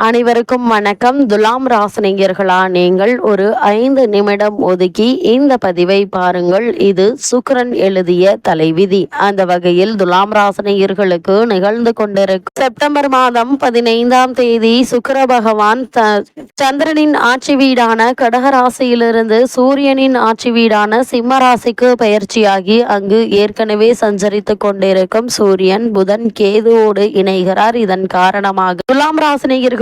அனைவருக்கும் வணக்கம். துலாம் ராசினியர்களா நீங்கள் ஒரு ஐந்து நிமிடம் ஒதுக்கி இந்த பதிவை பாருங்கள். இது சுக்ரன் எழுதிய தலைவிதி. அந்த வகையில் துலாம் ராசினியர்களுக்கு நிகழ்ந்து கொண்டிருக்கும் செப்டம்பர் மாதம் பதினைந்தாம் தேதி சுக்கிர பகவான் த- சந்திரனின் ஆட்சி வீடான கடகராசியிலிருந்து சூரியனின் ஆட்சி வீடான சிம்ம ராசிக்கு பயிற்சியாகி அங்கு ஏற்கனவே சஞ்சரித்துக் கொண்டிருக்கும் சூரியன் புதன் கேதுவோடு இணைகிறார். இதன் காரணமாக துலாம்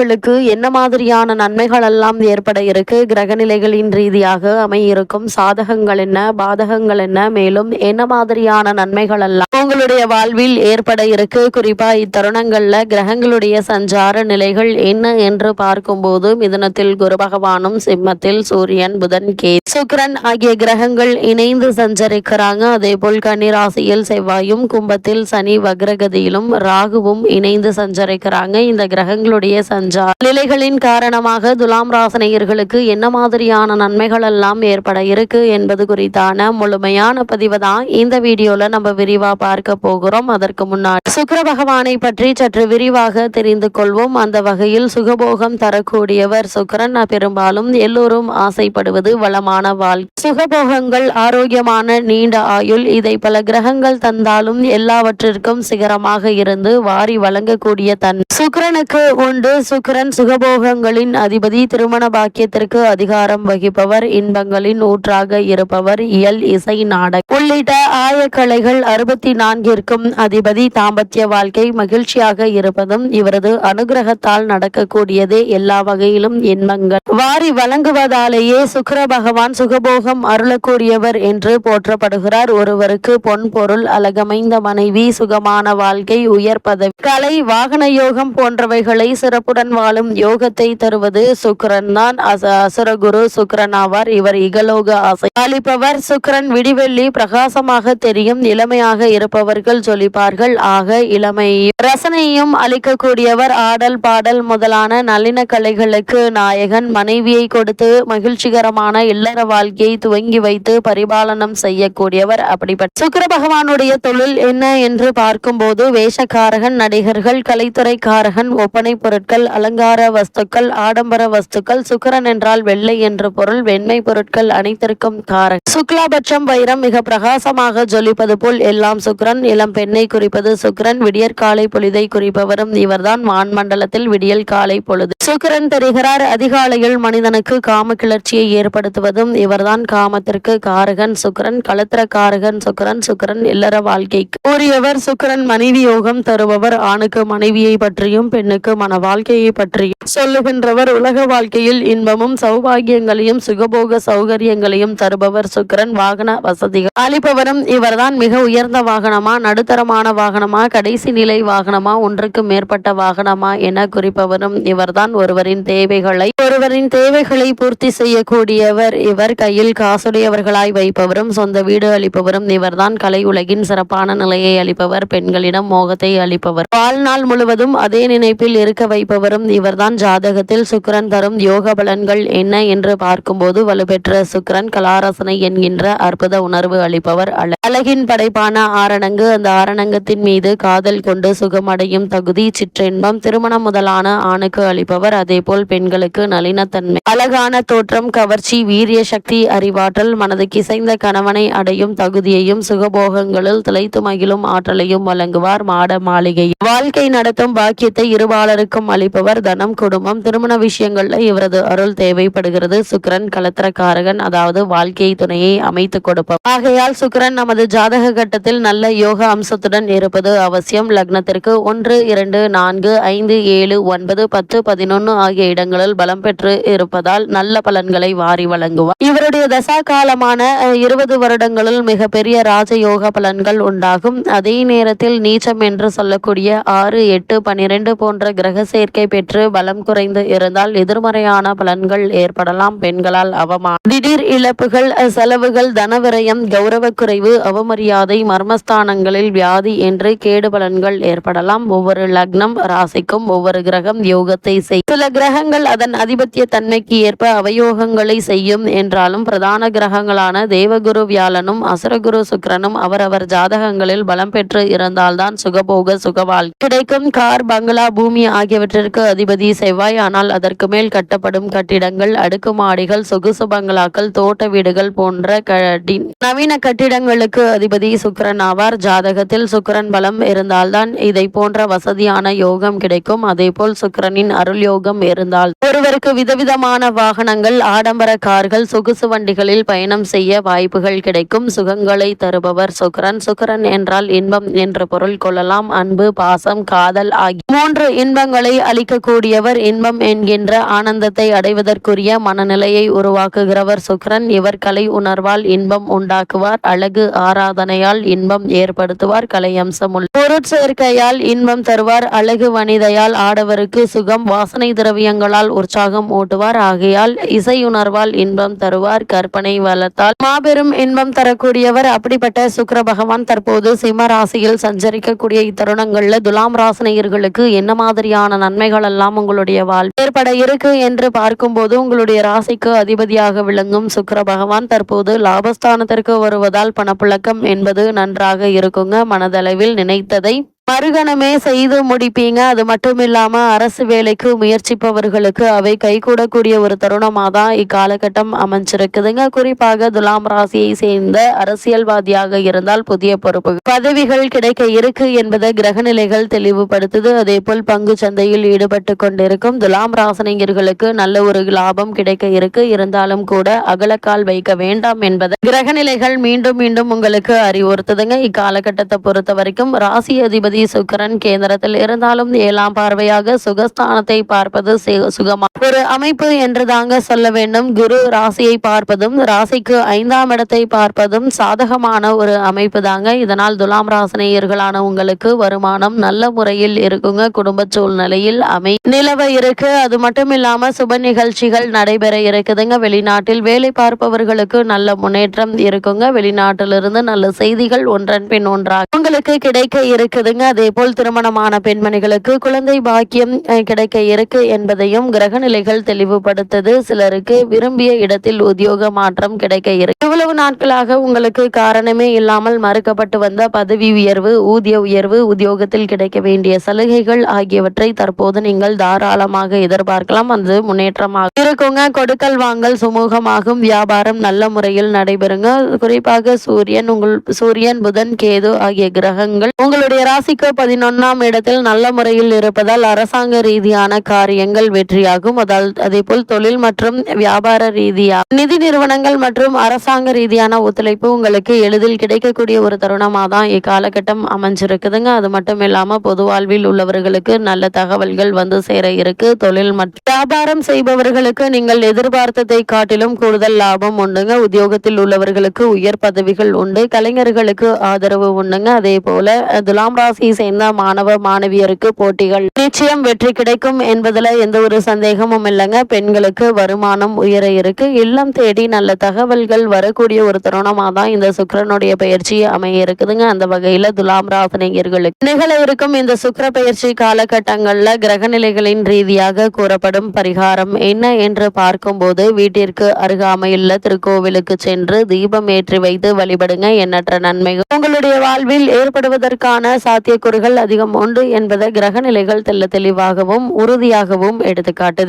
உங்களுக்கு என்ன மாதிரியான நன்மைகள் எல்லாம் ஏற்பட இருக்கு? கிரகநிலைகளின் ரீதியாக அமையிருக்கும் சாதகங்கள் என்ன? பாதகங்கள் என்ன? மேலும் என்ன மாதிரியான நன்மைகள் எல்லாம் உங்களுடைய வாழ்வில் ஏற்பட இருக்கு? குறிப்பா இத்தருணங்கள்ல கிரகங்களுடைய சஞ்சார நிலைகள் என்ன என்று பார்க்கும்போது மிதனத்தில் குரு பகவானும் சிம்மத்தில் சூரியன் புதன் கே சுக்ரன் ஆகிய கிரகங்கள் இணைந்து சஞ்சரிக்கிறாங்க. அதே போல் கன்னிராசியில் செவ்வாயும் கும்பத்தில் சனி வக்ரகதியிலும் ராகுவும் இணைந்து சஞ்சரிக்கிறாங்க. இந்த கிரகங்களுடைய சஞ்சார நிலைகளின் காரணமாக துலாம் ராசனையர்களுக்கு என்ன மாதிரியான நன்மைகள் எல்லாம் ஏற்பட இருக்கு என்பது குறித்தான முழுமையான பதிவு தான் இந்த வீடியோல நம்ம விரிவா பார்க்க போகிறோம். அதற்கு முன்னாடி சுக்கர பகவானை பற்றி சற்று விரிவாக தெரிந்து கொள்வோம். அந்த வகையில் சுகபோகம் தரக்கூடியவர் சுக்கிரன். பெரும்பாலும் எல்லோரும் ஆசைப்படுவது வளமான வாழ்க்கை. சுகபோகங்கள் ஆரோக்கியமான நீண்ட ஆயுள். இதை பல கிரகங்கள் தந்தாலும் எல்லாவற்றிற்கும் சிகரமாக இருந்து வாரி வழங்கக்கூடிய தன் சுக்கரனுக்கு உண்டு. சுக்கரன் சுகபோகங்களின் அதிபதி திருமண பாக்கியத்திற்கு அதிகாரம் வகிப்பவர் இன்பங்களின் ஊற்றாக இருப்பவர் இயல் இசை நாடகம் உள்ளிட்ட ஆயக்கலைகள் அறுபத்தி நான்கிற்கும் அதிபதி தாம்பத்திய வாழ்க்கை மகிழ்ச்சியாக இருப்பதும் இவரது அனுகிரகத்தால் நடக்கக்கூடியதே எல்லா வகையிலும் இன்பங்கள். வாரி வழங்குவதாலேயே சுக்கர பகவான் சுகபோகம் அருளக்கூடியவர் என்று போற்றப்படுகிறார். ஒருவருக்கு பொன் பொருள் அழகமைந்த மனைவி சுகமான வாழ்க்கை உயர் பதவி கலை வாகன யோகம் போன்றவைகளை சிறப்புடன் வாழும் யோகத்தை தருவது சுக்கரன் தான் அசுரகுரு சுக்கரன் ஆவார் இவர் இகலோக ஆசை. அளிப்பவர் சுக்கரன் விடிவெள்ளி பிரகாசமாக தெரியும் இளமையாக இருப்பவர்கள் சொல்லிப்பார்கள். ஆக இளமை ரசனையும் அளிக்கக்கூடியவர் ஆடல் பாடல் முதலான நளின கலைகளுக்கு நாயகன். மனைவியை கொடுத்து மகிழ்ச்சிகரமான இல்லற வாழ்க்கையை துவங்கி வைத்து பரிபாலனம் செய்யக்கூடியவர் அப்படிப்பட்ட சுக்கர பகவானுடைய தொழில் என்ன என்று பார்க்கும்போது வேஷக்காரகன் நடிகர்கள் கலைத்துறைக்காரகன் ஒப்பனை பொருட்கள் அலங்கார வஸ்துக்கள் ஆடம்பர வஸ்துக்கள் சுக்கிரன் என்றால் வெள்ளை என்று பொருள் வெண்மை பொருட்கள் அனைத்திற்கும் காரன் சுக்லாபட்சம் வைரம் மிக பிரகாசமாக ஜொலிப்பது போல் எல்லாம் சுக்ரன் இளம் பெண்ணை குறிப்பது சுக்ரன் விடியற்காலை பொழுதை குறிப்பவரும் இவர்தான் வான்மண்டலத்தில் விடியல் காலை பொழுது. சுக்கிரன் தெரிகிறார். அதிகாலையில் மனிதனுக்கு காம கிளர்ச்சியை ஏற்படுத்துவதும் இவர்தான் காமத்திற்கு காரகன். சுக்கிரன் களத்திர காரகன். சுக்கிரன் சுக்கிரன் இல்லற வாழ்க்கைக்கு. கூறியவர் சுக்கரன் மனைவி யோகம் தருபவர். ஆணுக்கு மனைவியை பற்றியும் பெண்ணுக்கு மன வாழ்க்கையை பற்றியும் சொல்லுகின்றவர். உலக வாழ்க்கையில் இன்பமும் சௌபாகியங்களையும் சுகபோக சௌகரியங்களையும் தருபவர் சுக்கரன். வாகன வசதிகள் அளிப்பவரும் இவர்தான் மிக உயர்ந்த வாகனமா நடுத்தரமான வாகனமா கடைசி நிலை வாகனமா ஒன்றுக்கு மேற்பட்ட வாகனமா என குறிப்பவரும் இவர்தான் ஒருவரின் தேவைகளை ஒருவரின் தேவைகளை பூர்த்தி செய்யக்கூடியவர் இவர். கையில் காசுடையவர்களாய் வைப்பவரும் சொந்த வீடு அளிப்பவரும் இவர்தான் கலை உலகின் சிறப்பான நிலையை அளிப்பவர் பெண்களிடம் மோகத்தை அளிப்பவர். வாழ்நாள் முழுவதும் அதே நினைப்பில் இருக்க வைப்பவரும் இவர்தான் ஜாதகத்தில் சுக்கரன் தரும் யோக பலன்கள் என்ன என்று பார்க்கும்போது வலுப்பெற்ற சுக்கிரன் கலாரசனை என்கின்ற அற்புத உணர்வு அளிப்பவர். அழகின் படைப்பான ஆரணங்கு அந்த ஆரணங்கத்தின் மீது காதல் கொண்டு சுகமடையும் தகுதி சிற்றின்பம் திருமணம் முதலான ஆணுக்கு அளிப்பவர். அதேபோல் பெண்களுக்கு நளினத்தன்மை அழகான தோற்றம் கவர்ச்சி வீரிய சக்தி அறிவாற்றல் மனதுக்கு இசைந்த கணவனை அடையும் தகுதியையும் சுகபோகங்களில் திளைத்து மகிழும் ஆற்றலையும் வழங்குவார் மாட மாளிகை வாழ்க்கை நடத்தும் பாக்கியத்தை இருபாலருக்கும் அளிப்பவர் தனம் குடும்பம். திருமண விஷயங்கள்ல இவரது அருள் தேவைப்படுகிறது. சுக்கிரன் கலத்திரக்காரகன் அதாவது வாழ்க்கை துணையை அமைத்து கொடுப்பார் ஆகையால் சுக்கிரன் நமது ஜாதக கட்டத்தில் நல்ல யோக அம்சத்துடன் இருப்பது அவசியம். லக்னத்திற்கு ஒன்று இரண்டு நான்கு ஐந்து ஏழு ஒன்பது பத்து பதினொன்னு ஆகிய இடங்களில் பலம் பெற்று இருப்பதால் நல்ல பலன்களை வாரி வழங்குவார். இவருடைய தசா காலமான இருபது வருடங்களில் மிகப்பெரிய ராஜயோக பலன்கள் உண்டாகும். அதே நேரத்தில் நீச்சம் என்று சொல்லக்கூடிய ஆறு எட்டு பனிரெண்டு போன்ற கிரக சேர்க்கை பெற்று பலம் குறைந்து இருந்தால் எதிர்மறையான பலன்கள் ஏற்படலாம். பெண்களால் அவமானம். திடீர் இழப்புகள் செலவுகள் தனவிரயம் கௌரவ குறைவு அவமரியாதை மர்மஸ்தானங்களில் வியாதி என்று கேடு பலன்கள் ஏற்படலாம். ஒவ்வொரு லக்னம் ராசிக்கும் ஒவ்வொரு கிரகம் யோகத்தை செய் இல்லை சில கிரகங்கள் அதன் அதிபத்திய தன்மைக்கு ஏற்ப அவயோகங்களை செய்யும் என்றாலும் பிரதான கிரகங்களான தேவகுரு வியாழனும் அசுரகுரு சுக்கிரனும் அவரவர் ஜாதகங்களில் பலம் பெற்று இருந்தால்தான் சுகபோக சுகவாழ் கிடைக்கும். கார் பங்களா பூமி ஆகியவற்றிற்கு அதிபதி செவ்வாய். ஆனால் அதற்கு மேல் கட்டப்படும் கட்டிடங்கள் அடுக்குமாடிகள் சொகுசு பங்களாக்கள் தோட்ட வீடுகள் போன்ற கடி நவீன கட்டிடங்களுக்கு அதிபதி சுக்கரன் ஆவார். ஜாதகத்தில் சுக்கரன் பலம் இருந்தால்தான் இதை போன்ற வசதியான யோகம் கிடைக்கும். அதேபோல் சுக்கரனின் அருள் உபயோகம் இருந்தால். ஒருவருக்கு விதவிதமான வாகனங்கள் ஆடம்பர கார்கள் சொகுசு வண்டிகளில் பயணம் செய்ய வாய்ப்புகள் கிடைக்கும். சுகங்களை தருபவர் சுக்கிரன். சுக்கரன் என்றால் இன்பம் என்று பொருள் கொள்ளலாம். அன்பு பாசம் காதல் ஆகிய மூன்று இன்பங்களை அளிக்கக்கூடியவர் இன்பம் என்கின்ற ஆனந்தத்தை அடைவதற்குரிய மனநிலையை உருவாக்குகிறவர் சுக்கரன். இவர் கலை உணர்வால் இன்பம் உண்டாக்குவார். அழகு ஆராதனையால் இன்பம் ஏற்படுத்துவார். கலை அம்சமுள்ள பொருட்சேர்க்கையால் இன்பம் தருவார். அழகு வனிதையால் ஆடவருக்கு சுகம் வாசனை திரவியங்களால் உற்சாகம் ஊட்டுவார் ஆகையால் இசையுணர்வால் இன்பம் தருவார். கற்பனை வளத்தால் மாபெரும் இன்பம் தரக்கூடியவர். அப்படிப்பட்ட சுக்கர பகவான் தற்போது சிம்ம ராசியில் சஞ்சரிக்கக்கூடிய இத்தருணங்கள்ல துலாம் ராசினியர்களுக்கு என்ன மாதிரியான நன்மைகள் எல்லாம் உங்களுடைய வாழ் ஏற்பட இருக்கு என்று பார்க்கும்போது உங்களுடைய ராசிக்கு அதிபதியாக விளங்கும் சுக்கர பகவான் தற்போது லாபஸ்தானத்திற்கு வருவதால் பணப்புழக்கம் என்பது நன்றாக இருக்குங்க. மனதளவில் நினைத்ததை மறுகணமே செய்து முடிப்பீங்க. அது மட்டும் இல்லாம அரசு வேலைக்கு முயற்சிப்பவர்களுக்கு அவை கைகூடக்கூடிய ஒரு தருணமாக தான் இக்காலகட்டம் அமைஞ்சிருக்குதுங்க. குறிப்பாக துலாம் ராசியை சேர்ந்த அரசியல்வாதியாக இருந்தால் புதிய பொறுப்பு பதவிகள் கிடைக்க இருக்கு என்பதை கிரகநிலைகள் தெளிவுபடுத்துது. அதே போல் பங்கு சந்தையில் ஈடுபட்டு கொண்டிருக்கும் துலாம் ராசனியர்களுக்கு நல்ல ஒரு லாபம் கிடைக்க இருக்கு. இருந்தாலும் கூட அகலக்கால் வைக்க வேண்டாம் என்பதை கிரகநிலைகள் மீண்டும் மீண்டும் உங்களுக்கு அறிவுறுத்துதுங்க. இக்காலகட்டத்தை பொறுத்த வரைக்கும் ராசி அதிபதி சுக்கரன் கேந்திரத்தில் இருந்தாலும் ஏழாம் பார்வையாக சுகஸ்தானத்தை பார்ப்பது சுகமா ஒரு அமைப்பு என்று தாங்க சொல்ல வேண்டும். குரு ராசியை பார்ப்பதும் ராசிக்கு ஐந்தாம் இடத்தை பார்ப்பதும் சாதகமான ஒரு அமைப்பு தாங்க. இதனால் துலாம் ராசினியர்களான உங்களுக்கு வருமானம் நல்ல முறையில் இருக்குங்க. குடும்ப சூழ்நிலையில் அமை நிலவ இருக்கு. அது மட்டும் இல்லாம சுப நிகழ்ச்சிகள் நடைபெற இருக்குதுங்க. வெளிநாட்டில் வேலை பார்ப்பவர்களுக்கு நல்ல முன்னேற்றம் இருக்குங்க. வெளிநாட்டிலிருந்து நல்ல செய்திகள் ஒன்றன் பின் ஒன்றாக உங்களுக்கு கிடைக்க இருக்குதுங்க. அதேபோல் திருமணமான பெண்மணிகளுக்கு குழந்தை பாக்கியம் கிடைக்க இருக்கு என்பதையும் கிரக நிலைகள் தெளிவுபடுத்தது. சிலருக்கு விரும்பிய இடத்தில் உத்தியோக மாற்றம் கிடைக்க இருக்கு. இவ்வளவு நாட்களாக உங்களுக்கு காரணமே இல்லாமல் மறுக்கப்பட்டு வந்த பதவி உயர்வு ஊதிய உயர்வு உத்தியோகத்தில் கிடைக்க வேண்டிய சலுகைகள் ஆகியவற்றை தற்போது நீங்கள் தாராளமாக எதிர்பார்க்கலாம். அது முன்னேற்றமாக இருக்குங்க. கொடுக்கல் வாங்கல் சுமூகமாகும். வியாபாரம் நல்ல முறையில் நடைபெறுங்க. குறிப்பாக சூரியன் உங்கள் சூரியன் புதன் கேது ஆகிய கிரகங்கள் உங்களுடைய ராசி ராசிக்கு பதினொன்னாம் இடத்தில் நல்ல முறையில் இருப்பதால் அரசாங்க ரீதியான காரியங்கள் வெற்றியாகும். அதால் அதே போல் தொழில் மற்றும் வியாபார ரீதியாக நிதி நிறுவனங்கள் மற்றும் அரசாங்க ரீதியான ஒத்துழைப்பு உங்களுக்கு எளிதில் கிடைக்கக்கூடிய ஒரு தருணமாக தான் இக்காலகட்டம் அமைஞ்சிருக்குதுங்க. அது மட்டும் இல்லாமல் பொது வாழ்வில் உள்ளவர்களுக்கு நல்ல தகவல்கள் வந்து சேர இருக்கு. தொழில் மற்றும் வியாபாரம் செய்பவர்களுக்கு நீங்கள் எதிர்பார்த்ததை காட்டிலும் கூடுதல் லாபம் உண்டுங்க. உத்தியோகத்தில் உள்ளவர்களுக்கு உயர் பதவிகள் உண்டு. கலைஞர்களுக்கு ஆதரவு உண்டுங்க. அதே போல துலாம் ராசி ராசியை சேர்ந்த மாணவ மாணவியருக்கு போட்டிகள். நிச்சயம் வெற்றி கிடைக்கும் என்பதுல எந்த ஒரு சந்தேகமும் இல்லைங்க. பெண்களுக்கு வருமானம் உயர இருக்கு. இல்லம் தேடி நல்ல தகவல்கள் வரக்கூடிய ஒரு தருணமாக தான் இந்த சுக்கரனுடைய பயிற்சி அமைய இருக்குதுங்க. அந்த வகையில துலாம் ராசினியர்களுக்கு. நிகழ இருக்கும் இந்த சுக்கர பயிற்சி காலகட்டங்கள்ல கிரகநிலைகளின் ரீதியாக கூறப்படும் பரிகாரம் என்ன என்று பார்க்கும்போது வீட்டிற்கு அருகாமையுள்ள திருக்கோவிலுக்கு சென்று தீபம் ஏற்றி வைத்து வழிபடுங்க. எண்ணற்ற நன்மைகள். உங்களுடைய வாழ்வில் ஏற்படுவதற்கான சாத்திய சாத்தியக்கூறுகள் அதிகம் உண்டு என்பதை கிரகநிலைகள் தெள்ள தெளிவாகவும் உறுதியாகவும் எடுத்துக்காட்டுது.